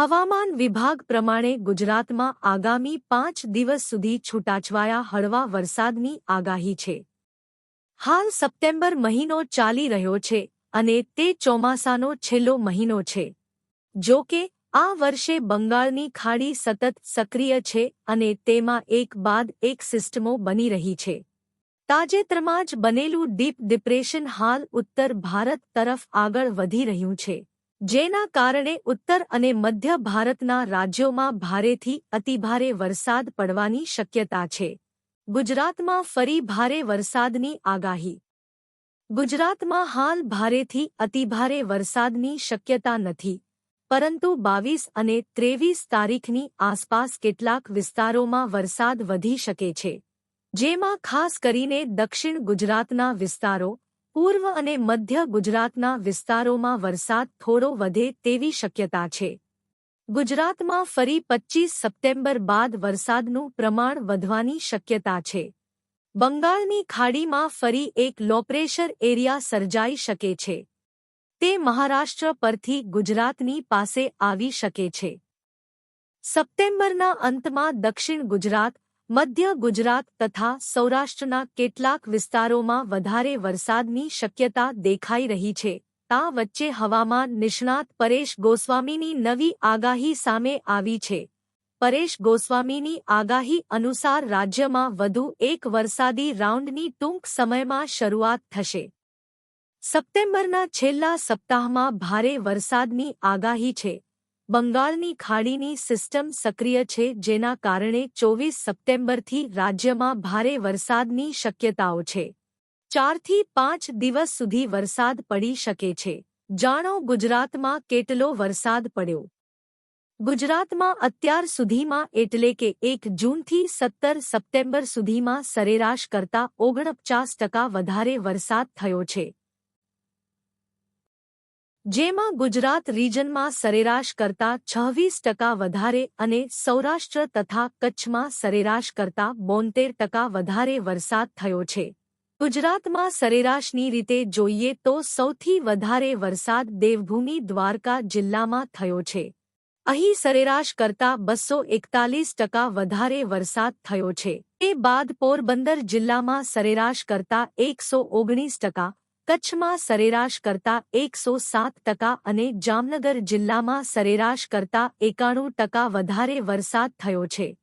હવામાન વિભાગ પ્રમાણે ગુજરાતમાં આગામી પાંચ દિવસ સુધી છૂટાછવાયા હળવા વરસાદની આગાહી છે. હાલ સપ્ટેમ્બર મહિનો ચાલી રહ્યો છે અને તે ચોમાસાનો છેલ્લો મહિનો છે. જો કે, આ વર્ષે બંગાળની ખાડી સતત સક્રિય છે અને તેમાં એક બાદ એક સિસ્ટમો બની રહી છે. તાજેતરમાં જ બનેલું ડીપ ડિપ્રેશન હાલ ઉત્તર ભારત તરફ આગળ વધી રહ્યું છે. જેના કારણે ઉત્તર અને મધ્ય ભારતના રાજ્યોમાં ભારેથી અતિભારે વરસાદ પડવાની શક્યતા છે. ગુજરાતમાં ફરી ભારે વરસાદની આગાહી. ગુજરાતમાં હાલ ભારેથી અતિભારે વરસાદની શક્યતા નથી. પરંતુ બાવીસ અને ત્રેવીસ તારીખની આસપાસ કેટલાક વિસ્તારોમાં વરસાદ વધી શકે છે. જેમાં ખાસ કરીને દક્ષિણ ગુજરાતના વિસ્તારો પૂર્વ અને મધ્ય ગુજરાતના વિસ્તારોમાં વરસાદ થોડો વધે તેવી શક્યતા છે. ગુજરાતમાં ફરી પચ્ચીસ સપ્ટેમ્બર બાદ વરસાદનું પ્રમાણ વધવાની શક્યતા છે. બંગાળની ખાડીમાં ફરી એક લોપ્રેશર એરિયા સર્જાઈ શકે છે. તે મહારાષ્ટ્ર પરથી ગુજરાતની પાસે આવી શકે છે. સપ્ટેમ્બરના અંતમાં દક્ષિણ ગુજરાત મધ્ય ગુજરાત તથા સૌરાષ્ટ્રના કેટલાક વિસ્તારોમાં વધારે વરસાદની શક્યતા દેખાઈ રહી છે. તા વચ્ચે હવામાન નિષ્ણાત પરેશ ગોસ્વામીની નવી આગાહી સામે આવી છે. પરેશ ગોસ્વામીની આગાહી અનુસાર રાજ્યમાં વધુ એક વરસાદી રાઉન્ડની ટૂંક સમયમાં શરૂઆત થશે. સપ્ટેમ્બરના છેલ્લા સપ્તાહમાં ભારે વરસાદની આગાહી છે. બંગાળની ખાડીની સિસ્ટમ સક્રિય છે, જેના કારણે ચોવીસ સપ્ટેમ્બરથી રાજ્યમાં ભારે વરસાદની શક્યતાઓ છે. ચારથી પાંચ દિવસ સુધી વરસાદ પડી શકે છે. જાણો ગુજરાતમાં કેટલો વરસાદ પડ્યો? ગુજરાતમાં અત્યાર સુધીમાં એટલે કે એક જૂનથી સત્તર સપ્ટેમ્બર સુધીમાં સરેરાશ કરતા ઓગણપચાસ ટકા વધારે વરસાદ થયો છે. જેમાં ગુજરાત રીજનમાં સરેરાશ કરતા છવ્વીસ ટકા વધારે અને સૌરાષ્ટ્ર તથા કચ્છમાં સરેરાશ કરતા બોતેર ટકા વધારે વરસાદ થયો છે. ગુજરાતમાં સરેરાશની રીતે જોઈએ તો સૌથી વધારે વરસાદ દેવભૂમિ દ્વારકા જિલ્લામાં થયો છે. અહીં સરેરાશ કરતા બસો એકતાલીસ ટકા વધારે વરસાદ થયો છે. તે બાદ પોરબંદર જિલ્લામાં સરેરાશ કરતા એકસો ઓગણીસ ટકા કચ્છમાં સરેરાશ કરતા એકસો સાત ટકા અને જામનગર જિલ્લામાં સરેરાશ કરતા એકાણું ટકા વધારે વરસાદ થયો છે.